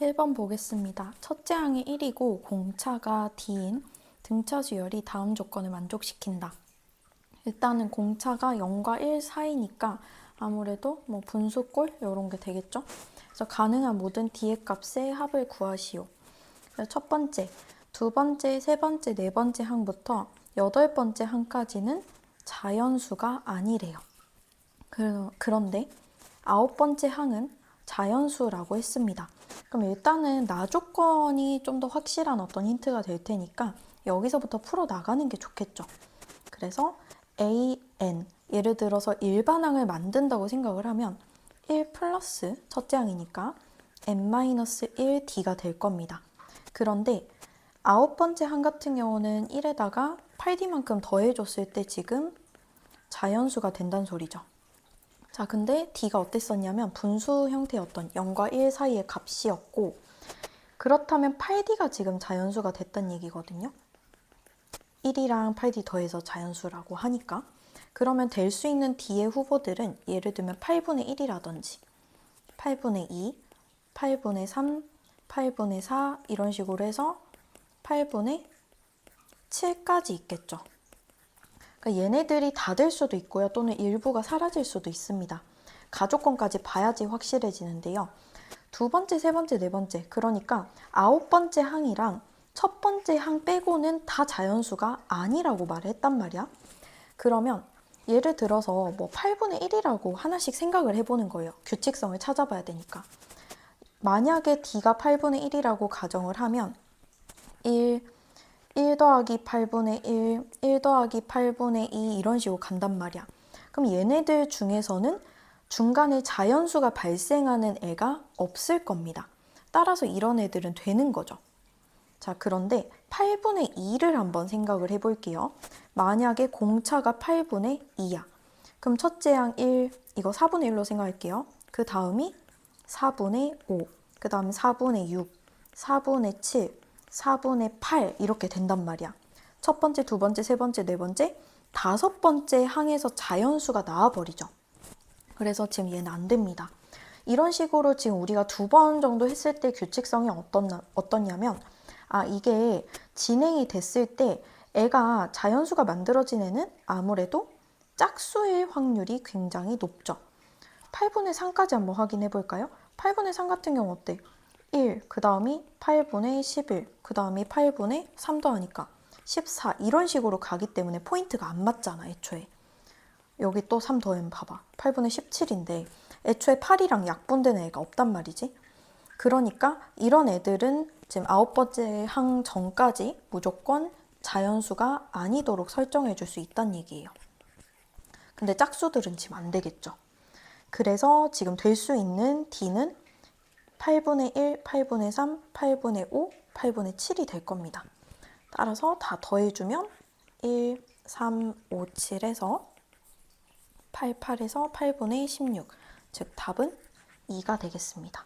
1번 보겠습니다. 첫째 항이 1이고 공차가 D인 등차 수열이 다음 조건을 만족시킨다. 일단은 공차가 0과 1 사이니까 아무래도 뭐 분수꼴 이런 게 되겠죠. 그래서 가능한 모든 D의 값의 합을 구하시오. 첫 번째, 두 번째, 세 번째, 네 번째 항부터 여덟 번째 항까지는 자연수가 아니래요. 그- 그런데 아홉 번째 항은 자연수라고 했습니다. 그럼 일단은 나 조건이 좀 더 확실한 어떤 힌트가 될 테니까 여기서부터 풀어 나가는 게 좋겠죠. 그래서 a, n 예를 들어서 일반항을 만든다고 생각을 하면 1 플러스 첫째 항이니까 n-1 d가 될 겁니다. 그런데 아홉 번째 항 같은 경우는 1에다가 8d만큼 더해줬을 때 지금 자연수가 된다는 소리죠. 자, 근데 d가 어땠었냐면 분수 형태였던 0과 1 사이의 값이었고 그렇다면 8d가 지금 자연수가 됐단 얘기거든요. 1이랑 8d 더해서 자연수라고 하니까 그러면 될 수 있는 d의 후보들은 예를 들면 8분의 1이라든지 8분의 2, 8분의 3, 8분의 4 이런 식으로 해서 8분의 7까지 있겠죠. 그러니까 얘네들이 다 될 수도 있고요. 또는 일부가 사라질 수도 있습니다. 가족권까지 봐야지 확실해지는데요. 두 번째, 세 번째, 네 번째. 그러니까 아홉 번째 항이랑 첫 번째 항 빼고는 다 자연수가 아니라고 말을 했단 말이야. 그러면 예를 들어서 뭐 8분의 1이라고 하나씩 생각을 해보는 거예요. 규칙성을 찾아봐야 되니까. 만약에 D가 8분의 1이라고 가정을 하면 1, 1 더하기 8분의 1, 1 더하기 8분의 2 이런 식으로 간단 말이야. 그럼 얘네들 중에서는 중간에 자연수가 발생하는 애가 없을 겁니다. 따라서 이런 애들은 되는 거죠. 자, 그런데 8분의 2를 한번 생각을 해볼게요. 만약에 공차가 8분의 2야. 그럼 첫째 항 1, 이거 4분의 1로 생각할게요. 그 다음이 4분의 5, 그 다음 4분의 6, 4분의 7, 4분의 8 이렇게 된단 말이야. 첫 번째, 두 번째, 세 번째, 네 번째, 다섯 번째 항에서 자연수가 나와버리죠. 그래서 지금 얘는 안 됩니다. 이런 식으로 지금 우리가 두 번 정도 했을 때 규칙성이 어떤, 어떠냐면, 아, 이게 진행이 됐을 때 애가 자연수가 만들어진 애는 아무래도 짝수일 확률이 굉장히 높죠. 8분의 3까지 한번 확인해 볼까요? 8분의 3 같은 경우 어때? 1, 그 다음이 8분의 11, 그 다음이 8분의 3 더하니까 14 이런 식으로 가기 때문에 포인트가 안 맞잖아 애초에. 여기 또 3 더하면 봐봐. 8분의 17인데 애초에 8이랑 약분되는 애가 없단 말이지. 그러니까 이런 애들은 지금 아홉 번째 항 전까지 무조건 자연수가 아니도록 설정해 줄 수 있다는 얘기예요. 근데 짝수들은 지금 안 되겠죠. 그래서 지금 될 수 있는 D는 8분의 1, 8분의 3, 8분의 5, 8분의 7이 될 겁니다. 따라서 다 더해주면 1, 3, 5, 7에서 8, 8에서 8분의 16. 즉 답은 2가 되겠습니다.